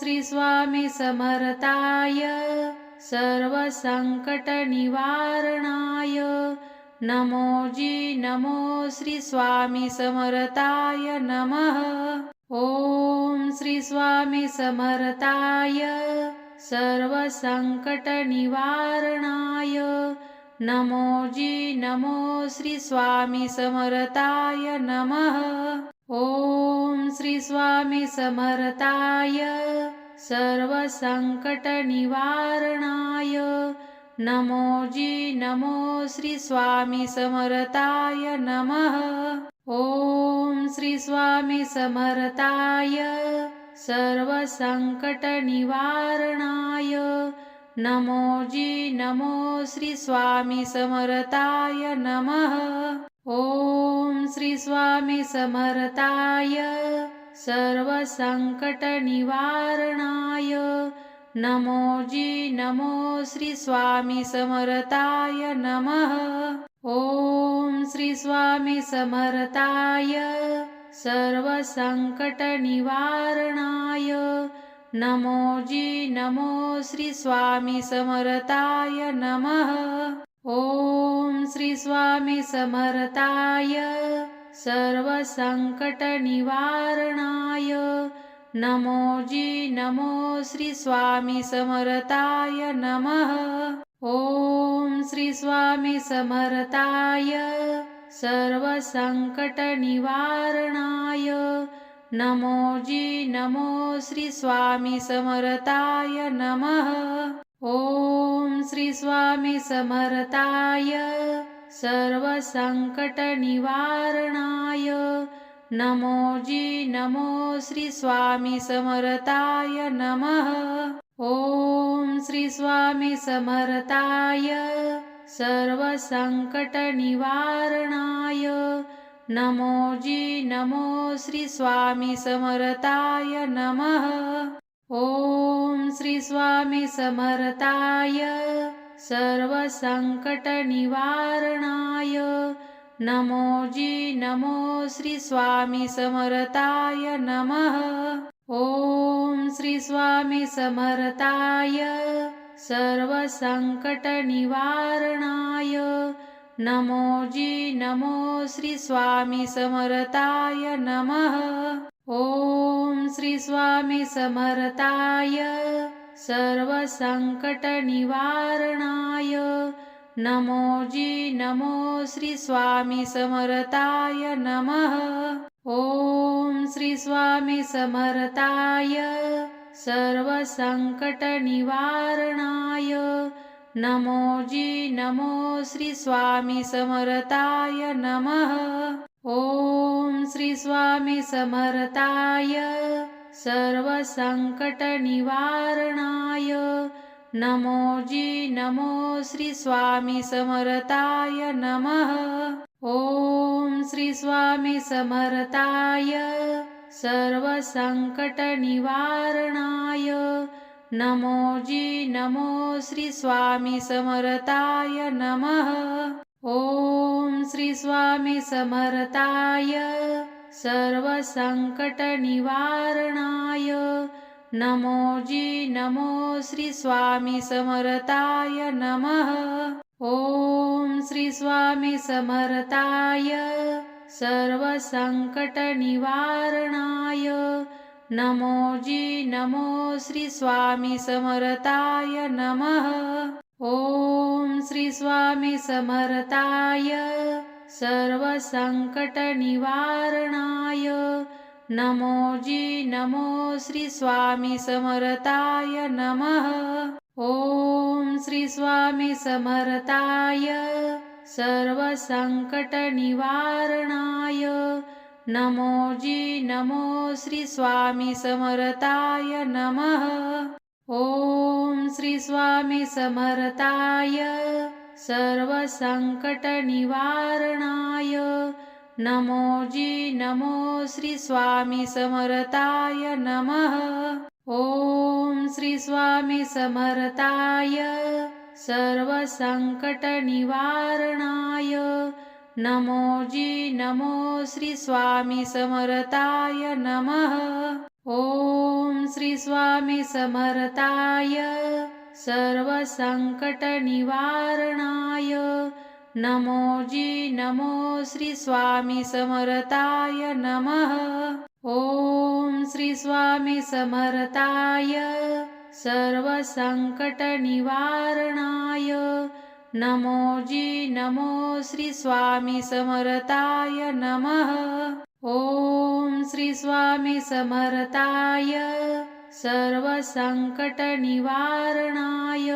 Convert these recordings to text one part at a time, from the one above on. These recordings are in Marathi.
श्री स्वामी समर्थाय सर्वसङ्कटनिवारणाय नमो जी नमो श्री स्वामी समर्थाय नमः। ॐ श्री स्वामी समर्थाय सर्वसङ्कटनिवारणाय नमो जी नमो श्री स्वामी समर्थाय नमः। ॐ श्री स्वामी समर्थाय सर्वसङ्कटनिवारणाय नमो जी नमो श्री स्वामी समर्थाय नमः। ॐ श्री स्वामी समर्थाय सर्वसङ्कटनिवारणाय नमो जी नमो श्री स्वामी समर्थाय नमः। ॐ श्री स्वामी समर्थाय सर्वसङ्कटनिवारणाय नमो जी नमो श्री स्वामी समर्थाय नमः। ॐ श्री स्वामी समर्थाय सर्वसङ्कटनिवारणाय नमो जी नमो श्री स्वामी समर्थाय नमः। ॐ श्री स्वामी समर्थाय सर्वसङ्कटनिवारणाय नमो जी नमो श्री स्वामी समर्थाय नमः। ॐ श्री स्वामी समर्थाय सर्वसङ्कटनिवारणाय नमो जी नमो श्री स्वामी समर्थाय नमः। ॐ श्री स्वामी समर्थाय सर्वसङ्कटनिवारणाय नमो जी नमो श्री स्वामी समर्थाय नमः। ॐ श्री स्वामी समर्थाय सर्वसङ्कटनिवारणाय नमो जी नमो श्री स्वामी समर्थाय नमः। ॐ श्री स्वामी समर्थाय सर्वसङ्कटनिवारणाय नमो जी नमो श्री स्वामी समर्थाय नमः। ॐ श्री स्वामी समर्थाय सर्वसङ्कटनिवारणाय नमो जी नमो श्री स्वामी समर्थाय नमः। ॐ श्री स्वामी समर्थाय सर्वसङ्कटनिवारणाय नमो जी नमो श्री स्वामी समर्थाय नमः। ॐ श्री स्वामी समर्थाय सर्वसङ्कटनिवारणाय नमो जी नमो श्री स्वामी समर्थाय नमः। ॐ श्री स्वामी समर्थाय सर्वसङ्कटनिवारणाय नमो जी नमो श्री स्वामी समर्थाय नमः। ॐ श्री स्वामी समर्थाय सर्वसङ्कटनिवारणाय नमो जी नमो श्री स्वामी समर्थाय नमः। ॐ श्री स्वामी समर्थाय सर्वसङ्कटनिवारणाय नमो जी नमो श्री स्वामी समर्थाय नमः। ॐ श्री स्वामी समर्थाय सर्वसङ्कटनिवारणाय नमो जी नमो श्री स्वामी समर्थाय नमः। ॐ श्री स्वामी समर्थाय सर्वसङ्कटनिवारणाय नमो जी नमो श्री स्वामी समर्थाय नमः। ॐ श्री स्वामी समर्थाय सर्वसङ्कटनिवारणाय नमो जी नमो श्री स्वामी समर्थाय नमः। ॐ श्री स्वामी समर्थाय सर्वसङ्कटनिवारणाय नमो जी नमो श्री स्वामी समर्थाय नमः। ॐ श्री स्वामी समर्थाय सर्वसङ्कटनिवारणाय नमो जी नमो श्री स्वामी समर्थाय नमः। ॐ श्री स्वामी समर्थाय सर्वसङ्कटनिवारणाय नमो जी नमो श्री स्वामी समर्थाय नमः। ॐ श्री स्वामी समर्थाय सर्वसङ्कटनिवारणाय नमो जी नमो श्री स्वामी समर्थाय नमः। ॐ श्री स्वामी समर्थाय सर्वसङ्कटनिवारणाय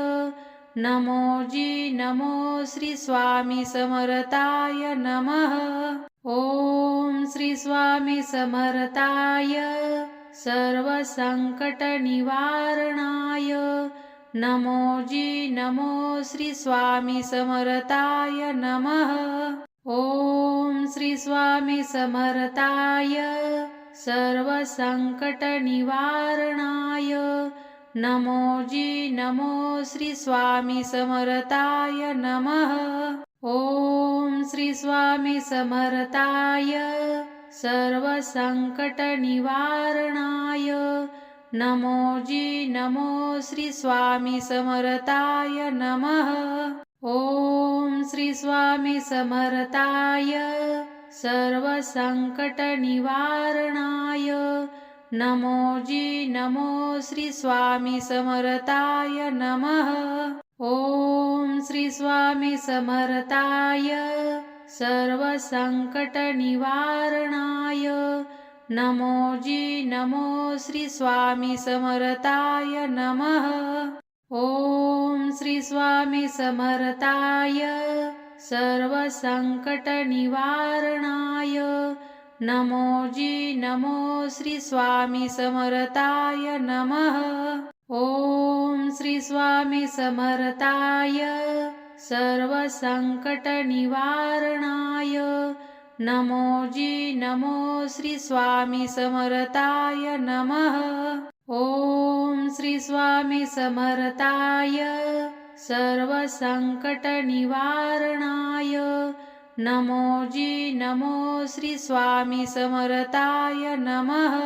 नमो जी नमो श्री स्वामी समर्थाय नमः। ॐ श्री स्वामी समर्थाय सर्वसङ्कटनिवारणाय नमो जी नमो श्री स्वामी समर्थाय नमः। ॐ श्री स्वामी समर्थाय सर्वसङ्कटनिवारणाय नमो जी नमो श्री स्वामी समर्थाय नमः। ॐ श्री स्वामी समर्थाय सर्वसङ्कटनिवारणाय नमो जी नमो श्री स्वामी समर्थाय नमः। ॐ श्री स्वामी समर्थाय सर्वसङ्कटनिवारणाय नमो जी नमो श्री स्वामी समर्थाय नमः। ॐ श्री स्वामी समर्थाय सर्वसङ्कटनिवारणाय नमो जी नमो श्री स्वामी समर्थाय नमः। ॐ श्री स्वामी समर्थाय सर्वसङ्कटनिवारणाय नमो जी नमो श्री स्वामी समर्थाय नमः। ॐ श्री स्वामी समर्थाय सर्वसङ्कटनिवारणाय नमो जी नमो श्री स्वामी समर्थाय नमः। ॐ श्री स्वामी समर्थाय सर्वसङ्कटनिवारणाय नमो जी नमो श्री स्वामी समर्थाय नमः।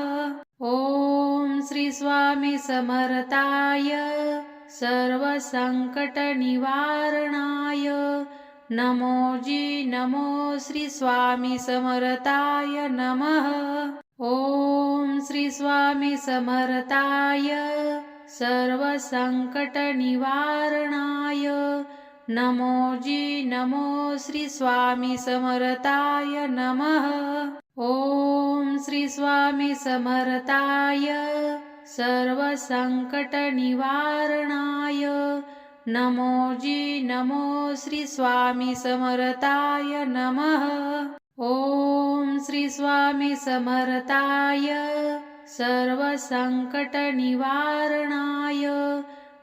ॐ श्री स्वामी समर्थाय सर्वसङ्कटनिवारणाय नमो जी नमो श्री स्वामी समर्थाय नमः। ॐ श्री स्वामी समर्थाय सर्वसङ्कटनिवारणाय नमो जी नमो श्री स्वामी समर्थाय नमः। ॐ श्री स्वामी समर्थाय सर्वसङ्कटनिवारणाय नमो जी नमो श्री स्वामी समर्थाय नमः। ॐ श्री स्वामी समर्थाय सर्वसङ्कटनिवारणाय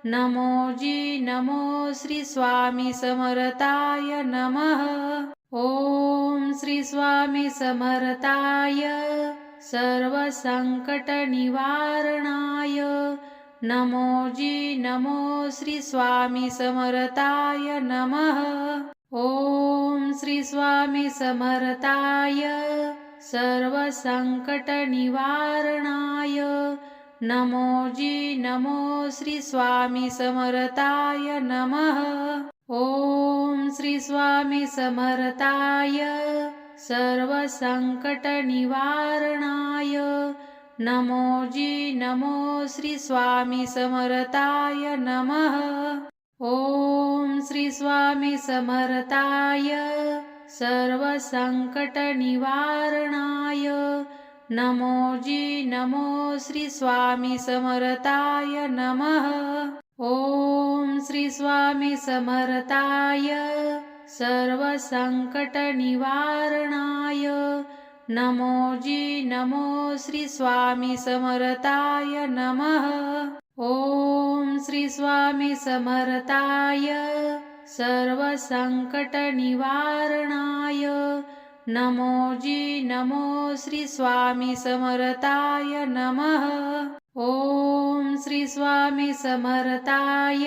नमो जी नमो श्री स्वामी समर्थाय नमः। ॐ श्री स्वामी समर्थाय सर्वसङ्कटनिवारणाय नमो जी नमो श्री स्वामी समर्थाय नमः। ॐ श्री स्वामी समर्थाय सर्वसङ्कटनिवारणाय नमो जी नमो श्री स्वामी समर्थाय नमः। ॐ श्री स्वामी समर्थाय सर्वसङ्कटनिवारणाय नमो जी नमो श्री स्वामी समर्थाय नमः। ॐ श्री स्वामी समर्थाय सर्वसङ्कटनिवारणाय नमो जी नमो श्री स्वामी समर्थाय नमः। ॐ श्री स्वामी समर्थाय सर्वसङ्कटनिवारणाय नमो जी नमो श्री स्वामी समर्थाय नमः। ॐ श्री स्वामी समर्थाय सर्वसङ्कटनिवारणाय नमो जी नमो श्री स्वामी समर्थाय नमः। ॐ श्री स्वामी समर्थाय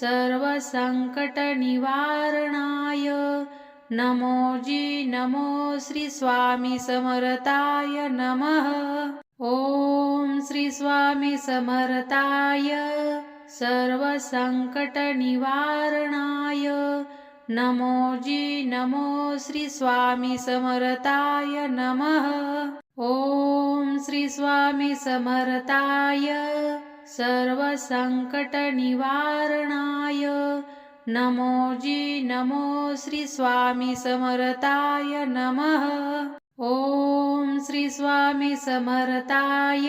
सर्वसङ्कटनिवारणाय नमो जी नमो श्री स्वामी समर्थाय नमः। ॐ श्री स्वामी समर्थाय सर्वसङ्कटनिवारणाय नमो जी नमो श्री समर्थाय नमः। ॐ श्री स्वामी समर्थाय सर्वसङ्कटनिवारणाय नमो जी नमो श्री समर्थाय नमः ॐ श्री स्वामी समर्थाय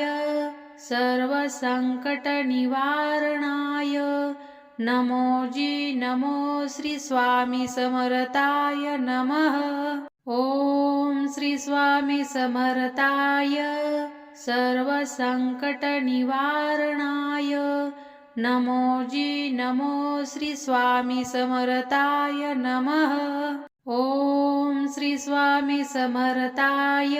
सर्वसङ्कटनिवारणाय नमो जी नमो श्री स्वामी समर्थाय नमः। ॐ श्री स्वामी समर्थाय सर्वसङ्कटनिवारणाय नमो जी नमो श्री स्वामी समर्थाय नमः। ॐ श्री स्वामी समर्थाय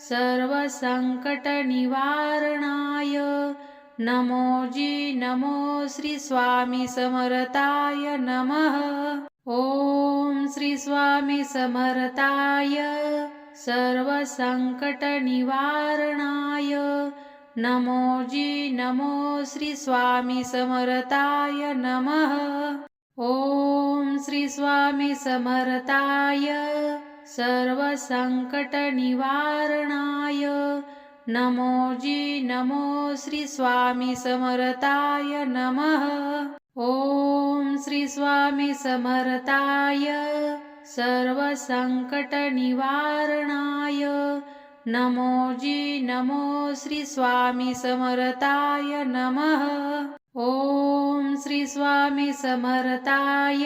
सर्वसङ्कटनिवारणाय नमो जी नमो श्री स्वामी समर्थाय नमः। ॐ श्री स्वामी समर्थाय सर्वसङ्कटनिवारणाय नमो जी नमो श्री स्वामी समर्थाय नमः। ॐ श्री स्वामी समर्थाय सर्वसङ्कटनिवारणाय नमो जी नमो श्री स्वामी समर्थाय नमः। ॐ श्री स्वामी समर्थाय सर्वसङ्कटनिवारणाय नमो जी नमो श्री स्वामी समर्थाय नमः। ॐ श्री स्वामी समर्थाय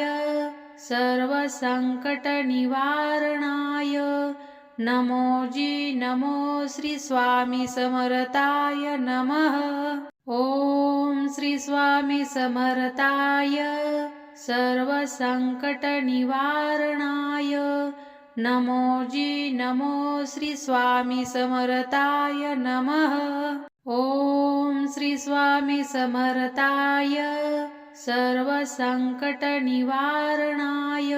सर्वसङ्कटनिवारणाय नमो जी नमो श्री स्वामी समर्थाय नमः। ॐ श्री स्वामी समर्थाय सर्वसङ्कटनिवारणाय नमो जी नमो श्री स्वामी समर्थाय नमः। ॐ श्री स्वामी समर्थाय सर्वसङ्कटनिवारणाय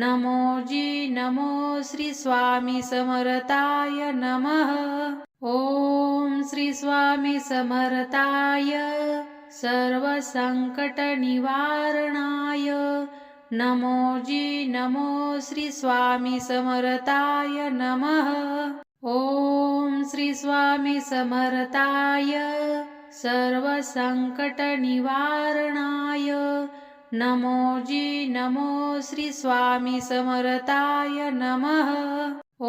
नमो जी नमो श्री स्वामी समर्थाय नमः। ॐ श्री स्वामी समर्थाय सर्वसङ्कटनिवारणाय नमो जी नमो श्री स्वामी समर्थाय नमः। ॐ श्री स्वामी समर्थाय सर्वसङ्कटनिवारणाय नमो जी नमो श्री स्वामी समर्थाय नमः।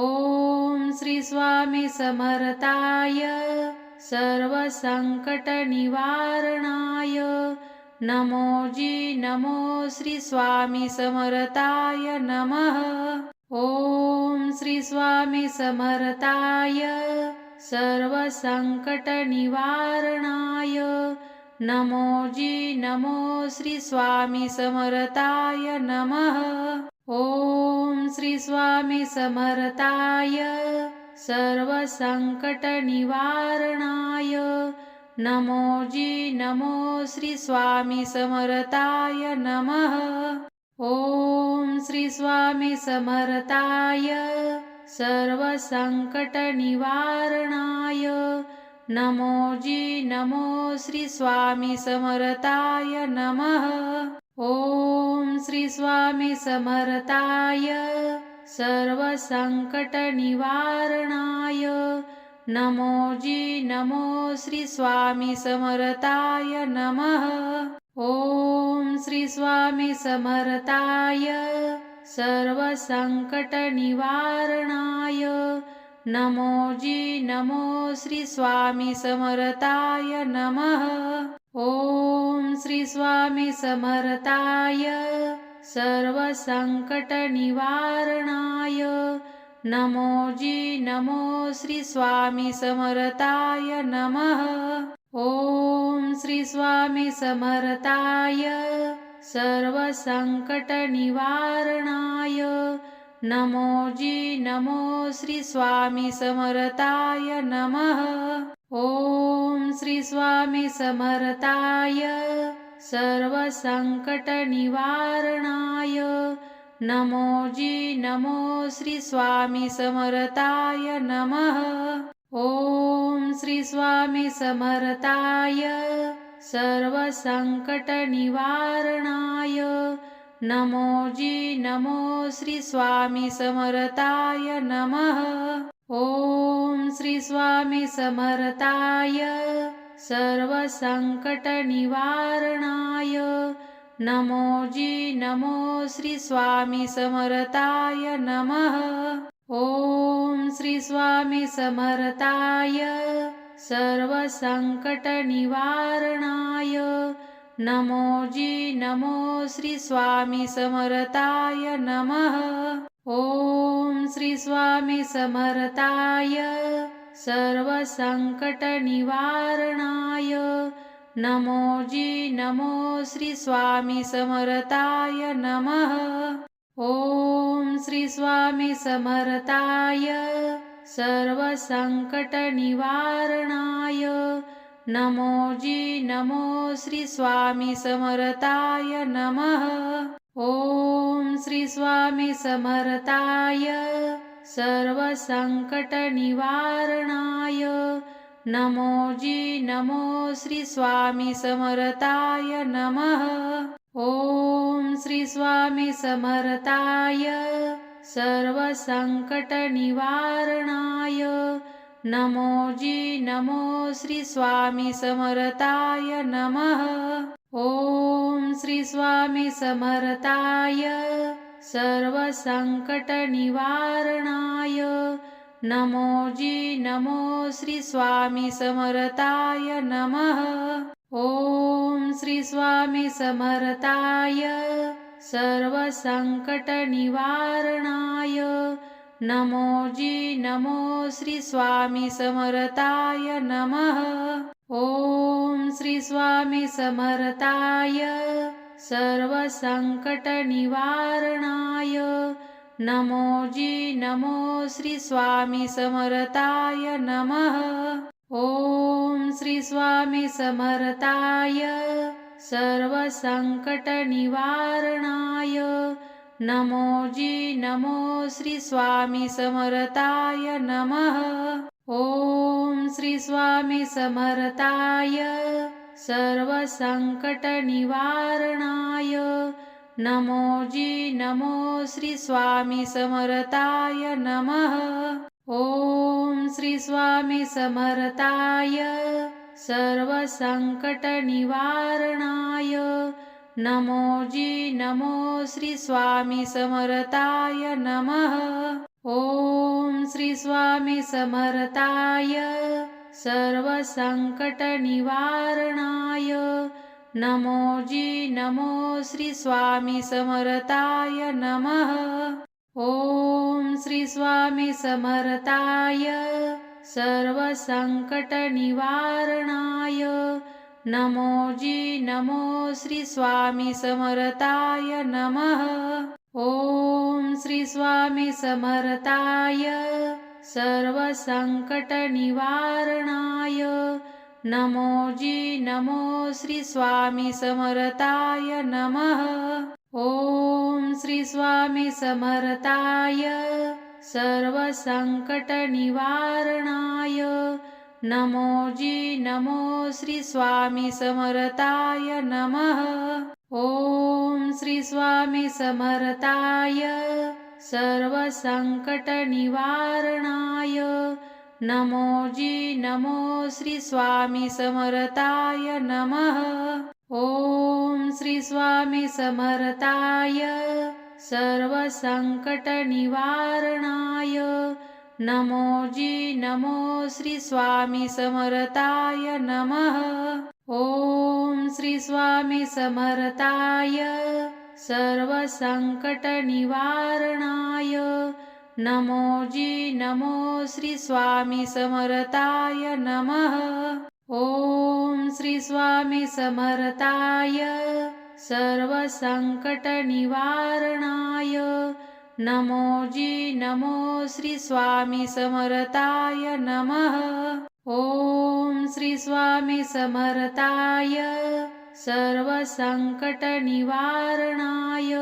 ॐ श्री स्वामी समर्थाय सर्वसङ्कटनिवारणाय नमो जी नमो श्री स्वामी समर्थाय नमः। ॐ श्री स्वामी समर्थाय सर्वसङ्कटनिवारणाय नमो जी नमो श्री स्वामी समर्थाय नमः। ॐ श्री स्वामी समर्थाय सर्वसङ्कटनिवारणाय नमो जी नमो श्री स्वामी समर्थाय नमः। ॐ श्री स्वामी समर्थाय सर्वसङ्कटनिवारणाय नमो जी नमो श्री स्वामी समर्थाय नमः। ॐ श्री स्वामी समर्थाय सर्वसङ्कटनिवारणाय नमो जी नमो श्री स्वामी समर्थाय नमः। ॐ श्री स्वामी समर्थाय सर्वसङ्कटनिवारणाय नमो जी नमो श्री स्वामी समर्थाय नमः। ॐ श्री स्वामी समर्थाय सर्वसङ्कटनिवारणाय नमो जी नमो श्री स्वामी समर्थाय नमः। ॐ श्री स्वामी समर्थाय सर्वसङ्कटनिवारणाय नमो जी नमो श्री स्वामी समर्थाय नमः। ॐ श्री स्वामी समर्थाय सर्वसङ्कटनिवारणाय नमो जी नमो श्री स्वामी समर्थाय नमः। ॐ श्री स्वामी समर्थाय सर्वसङ्कटनिवारणाय नमो जी नमो श्री स्वामी समर्थाय नमः। ॐ श्री स्वामी समर्थाय सर्वसङ्कटनिवारणाय नमो जी नमो श्री स्वामी समर्थाय नमः। ॐ श्री स्वामी समर्थाय सर्वसङ्कटनिवारणाय नमो जी नमो श्री स्वामी समर्थाय नमः। ॐ श्री स्वामी समर्थाय सर्वसङ्कटनिवारणाय नमो जी नमो श्री स्वामी समर्थाय नमः। ॐ श्री स्वामी समर्थाय सर्वसङ्कटनिवारणाय नमो जी नमो श्री स्वामी समर्थाय नमः। ॐ श्री स्वामी समर्थाय सर्वसङ्कटनिवारणाय नमो जी नमो श्री स्वामी समर्थाय नमः। ॐ श्री स्वामी समर्थाय सर्वसङ्कटनिवारणाय नमो जी नमो श्री स्वामी समर्थाय नमः। ॐ श्री स्वामी समर्थाय सर्वसङ्कटनिवारणाय नमो जी नमो श्री स्वामी समर्थाय नमः। ॐ श्री स्वामी समर्थाय सर्वसङ्कटनिवारणाय नमो जी नमो श्री स्वामी समर्थाय नमः। ॐ श्री स्वामी समर्थाय सर्वसङ्कटनिवारणाय नमो जी नमो श्री स्वामी समर्थाय नमः। ॐ श्री स्वामी समर्थाय सर्वसङ्कटनिवारणाय नमो जी नमो श्री स्वामी समर्थाय नमः। ॐ श्री स्वामी समर्थाय सर्वसङ्कटनिवारणाय नमो जी नमो श्री स्वामी समर्थाय नमः। ॐ श्री स्वामी समर्थाय सर्वसङ्कटनिवारणाय नमो जी नमो श्री स्वामी समर्थाय नमः। ॐ श्री स्वामी समर्थाय सर्वसङ्कटनिवारणाय नमो जी नमो श्री स्वामी समर्थाय नमः। ॐ श्री स्वामी समर्थाय सर्वसङ्कटनिवारणाय नमो जी नमो श्री स्वामी समर्थाय नमः। ॐ श्री स्वामी समर्थाय सर्वसङ्कटनिवारणाय नमो जी नमो श्री स्वामी समर्थाय नमः। ॐ श्री स्वामी समर्थाय सर्वसङ्कटनिवारणाय नमो जी नमो श्री स्वामी समर्थाय नमः। ॐ श्री स्वामी समर्थाय सर्वसङ्कटनिवारणाय नमो जी नमो श्री स्वामी समर्थाय नमः। ॐ श्री स्वामी समर्थाय सर्वसङ्कटनिवारणाय नमो जी नमो श्री स्वामी समर्थाय नमः। ॐ श्री स्वामी समर्थाय सर्वसङ्कटनिवारणाय नमो जी नमो श्री स्वामी समर्थाय नमः। ॐ श्री स्वामी समर्थाय सर्वसङ्कटनिवारणाय नमो जी नमो श्री स्वामी समर्थाय नमः। ॐ श्री स्वामी समर्थाय सर्वसङ्कटनिवारणाय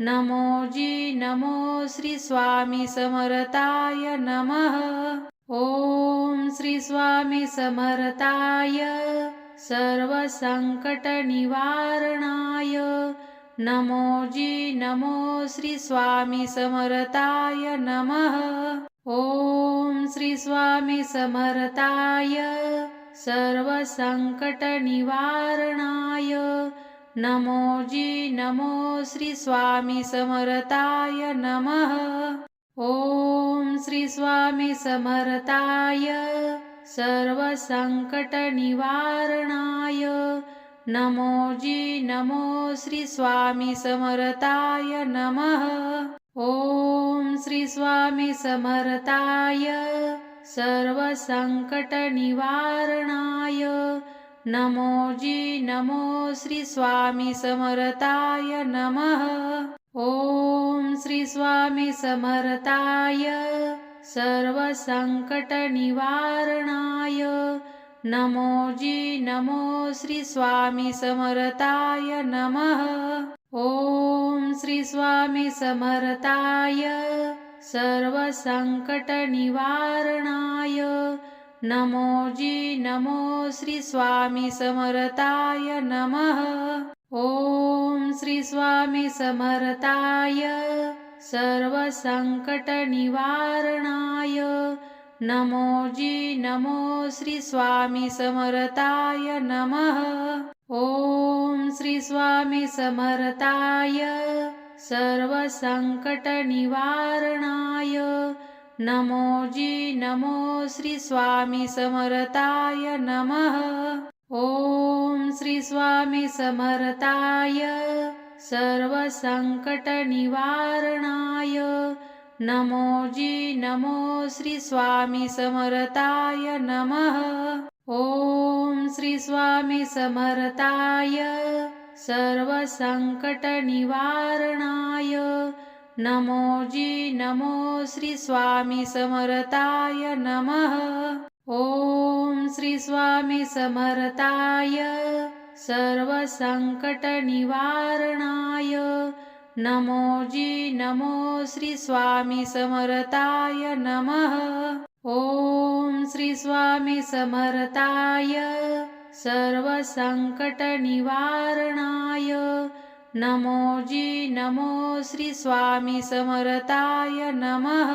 नमो जी नमो श्री स्वामी समर्थाय नमः। ॐ श्री स्वामी समर्थाय सर्वसङ्कटनिवारणाय नमो जी नमो श्री स्वामी समर्थाय नमः। ॐ श्री स्वामी समर्थाय सर्वसङ्कटनिवारणाय नमो जी नमो श्री स्वामी समर्थाय नमः। ॐ श्री स्वामी समर्थाय सर्वसङ्कटनिवारणाय नमो जी नमो श्री स्वामी समर्थाय नमः। ॐ श्री स्वामी समर्थाय सर्वसङ्कटनिवारणाय नमो जी नमो श्री स्वामी समर्थाय नमः। ॐ श्री स्वामी समर्थाय सर्वसङ्कटनिवारणाय नमो जी नमो श्री स्वामी समर्थाय नमः। ॐ श्री स्वामी समर्थाय सर्वसङ्कटनिवारणाय नमो जी नमो श्री स्वामी समर्थाय नमः। ॐ श्री स्वामी समर्थाय सर्वसङ्कटनिवारणाय नमो जी नमो श्री स्वामी समर्थाय नमः। ॐ श्री स्वामी समर्थाय सर्वसङ्कटनिवारणाय नमो जी नमो श्री स्वामी समर्थाय नमः। ॐ श्री स्वामी समर्थाय सर्वसङ्कटनिवारणाय नमो जी नमो श्री स्वामी समर्थाय नमः। ॐ श्री स्वामी समर्थाय सर्वसङ्कटनिवारणाय नमो जी नमो श्री स्वामी समर्थाय नमः। ॐ श्री स्वामी समर्थाय सर्वसङ्कटनिवारणाय नमो जी नमो श्री स्वामी समर्थाय नमः। ॐ श्री स्वामी समर्थाय सर्वसङ्कटनिवारणाय नमो जी नमो श्री स्वामी समर्थाय नमः।